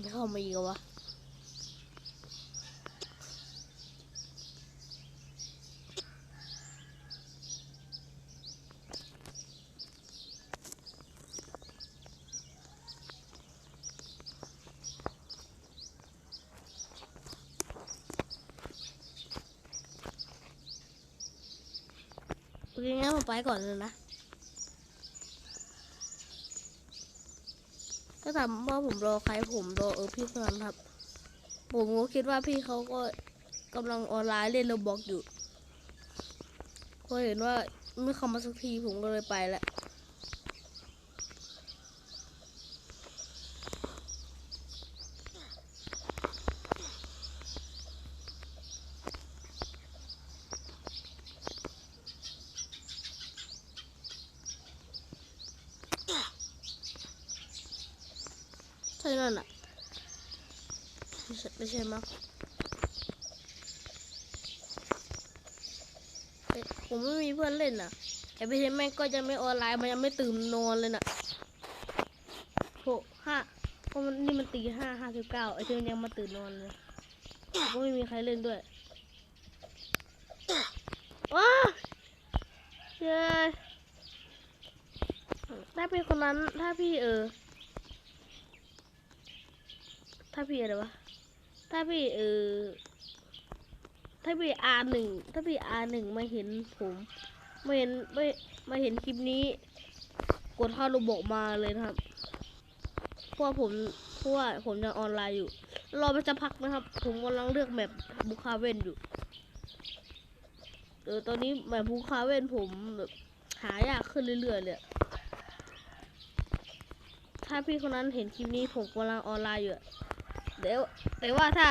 ยังไม่เข้ามาอีกวะโอเคงั้นผมไปก่อนเลยนะ ถ้าถามว่าผมรอใครผมรอเออพี่คนนั้นครับ ผมก็คิดว่าพี่เขาก็กำลังออนไลน์เล่นโรบอกอยู่พอเห็นว่าไม่เข้ามาสักทีผมก็เลยไปแล้ว นั่นอะไม่ใช่มั้งเอ๊ะผมไม่มีเพื่อนเล่นอะไอ้พี่เทมแม่งก็ยังไม่ออนไลน์มันยังไม่ตื่นนอนเลยน่ะโหห้าเพราะมันนี่มันตีห้าห้าสิบเก้าไอ้เทมยังมาตื่นนอนเลยก็ไม่มีใครเล่นด้วยว้าเย้ถ้าพี่คนนั้นถ้าพี่เออาพี่อะไรวะถ้าพี่เออถ้าพี่อาหนึ่งถ้าพี่อาหนึ่งมาเห็นผมมาเห็นไม่มาเห็นคลิปนี้ กดเข้าระบบมาเลยนะครับเพราะว่าผมเพราะว่าผมยังออนไลน์อยู่ รอไปสักพักนะครับ ผมกำลังเลือกแมปบุคาเว่นอยู่เออตอนนี้แมปบุคาเว่นผมแบบหายากขึ้นเรื่อยๆเลยถ้าพี่คนนั้นเห็นคลิปนี้ผมกำลังออนไลน์อยู่ เดี๋ยวแต่ว่าถ้า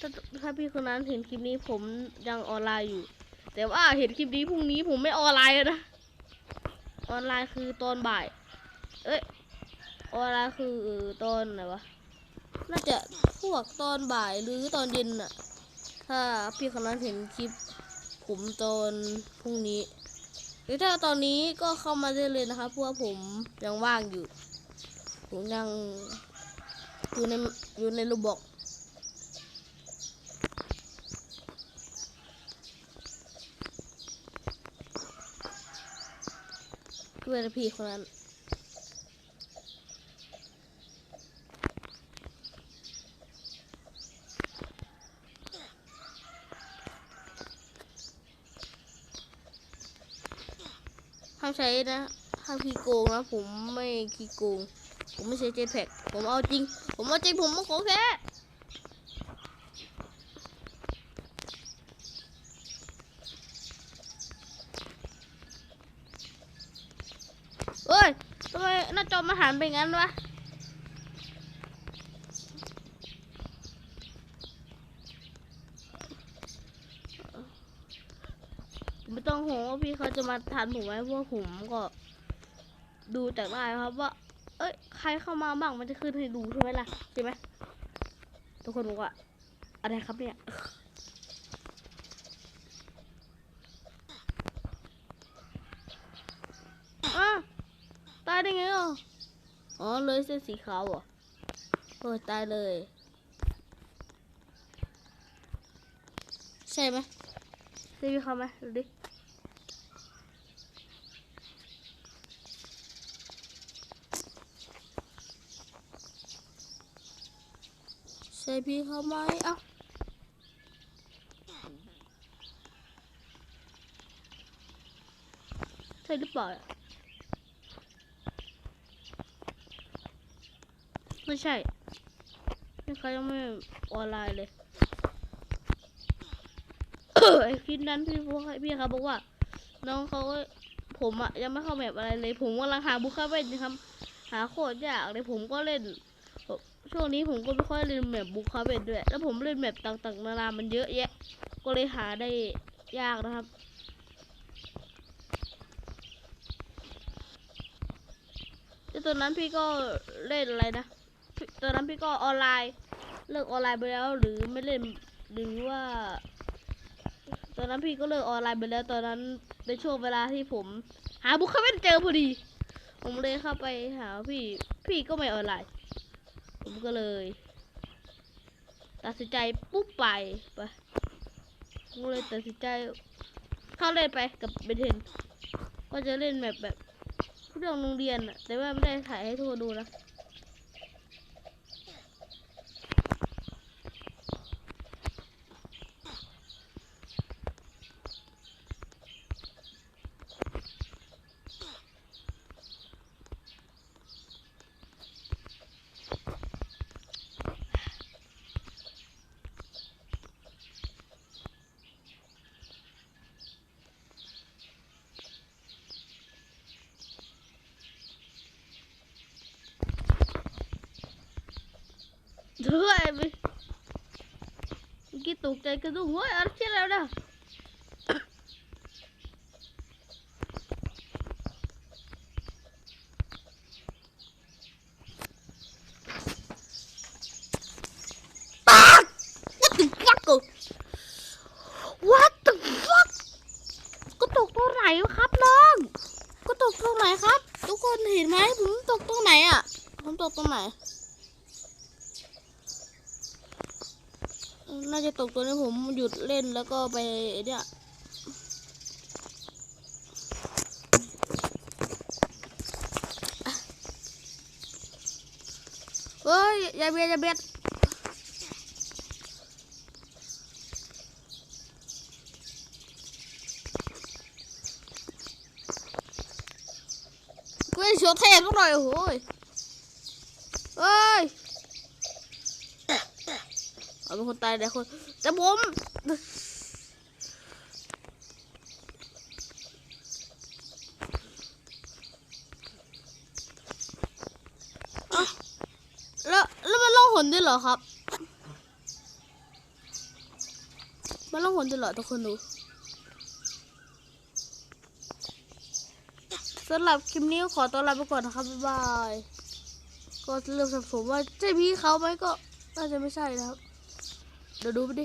ถ้าถ้าพี่คนนั้นเห็นคลิปนี้ผมยังออนไลน์อยู่ แต่ว่าเห็นคลิปนี้พรุ่งนี้ผมไม่ออนไลน์แล้วนะ ออนไลน์คือตอนบ่าย เอ้ย ออนไลน์คือตอนไหนวะ น่าจะพวกตอนบ่ายหรือตอนเย็นน่ะถ้าพี่คนนั้นเห็นคลิป ผมตอนพรุ่งนี้ หรือถ้าตอนนี้ก็เข้ามาได้เลยนะคะเพราะว่าผมยังว่างอยู่ ผมยัง อยู่ในอยู่ในระบบเพื่อนพี่คนนั้นห้ามใช้นะห้ามขี้โกงนะ ผมไม่ขี้โกง ผมไม่ใช้เจ็ตแพ็กผมเอาจริง ผมเอาจริงผมมาขอแค่เอ้ยทำไมหน้าจอมาหันไปงั้นวะไม่ต้องห่วงว่าพี่เขาจะมาทันผมไหมเพราะว่าผมก็ ดูจากได้ครับว่า เอ้ยใครเข้ามาบ้างมันจะขึ้นให้ดูใช่ไหมล่ะใช่ไหมทุกคนบอกว่าอะไรครับเนี่ยตายได้ไงอะอ๋อเลยเส้นสีขาวเหรอเออตายเลย ใช่ไหมใช่พี่เขาไหมดูดิ พี่เขาไหมเอ้าใช่หรือเปล่าไม่ใช่พี่เขายังไม่ออนไลน์เลยไอคลิปนั้นพี่พวกพี่เขาบอกว่า น้องเขาผมอะยังไม่เข้าแมปอะไรเลย ผมกำลังหาบุคคาเว่นนะครับ หาโคตรยากเลยผมก็เล่น ช่วงนี้ผมก็ไม่ค่อยเล่นแมปบุคคาเว่นด้วย แล้วผมเล่นแมปต่างๆนานามันเยอะแยะ ก็เลยหาได้ยากนะครับแต่ตอนนั้นพี่ก็เล่นอะไรนะ ตอนนั้นพี่ก็ออนไลน์ เลิกออนไลน์ไปแล้ว หรือไม่เล่น หรือว่า ตอนนั้นพี่ก็เลิกออนไลน์ไปแล้ว ตอนนั้นเป็นช่วงเวลาที่ผม หาบุคคาเว่นเจอพอดี ผมเลยเข้าไปหาพี่ พี่ก็ไม่ออนไลน์ ผมก็เลย ตัดสินใจปุ๊บไปไปผมก็เลยตัดสินใจเข้าเล่นไปกับเบนเทนก็จะเล่นแบบแบบเรื่องโรงเรียนอะแต่ว่าไม่ได้ถ่ายให้ทุกคนดูนะ ด้วยไปเมื่อกี้ตกใจกระดุ้งเฮ้ยอะไรเช่นแล้วนะปาก What the fuck What the fuck ก็ตกตรงไหนวะครับน้อง ก็ตกตรงไหนครับ ทุกคนเห็นไหมผมตกตรงไหนอะ ผมตกตรงไหน น่าจะตกตัวนี้ผมหยุดเล่นแล้วก็ไปเนี่ยเฮ้ยอย่าเบียดอย่าเบียดกูให้โชว์เทพสักหน่อยโอ้ยเฮ้ย เอาเป็นคนตายแต่คน แต่ผมแล้วแล้วมันล่องหนด้วยเหรอครับ มันล่องหนด้วยเหรอทุกคนดูสำหรับคลิปนี้ขอตัวลาไปก่อนนะครับ บ๊ายบาย ก็เริ่มสับสนว่าใช่พี่เขาไหมก็น่าจะไม่ใช่นะครับ ดี๋ยวดูไปดิ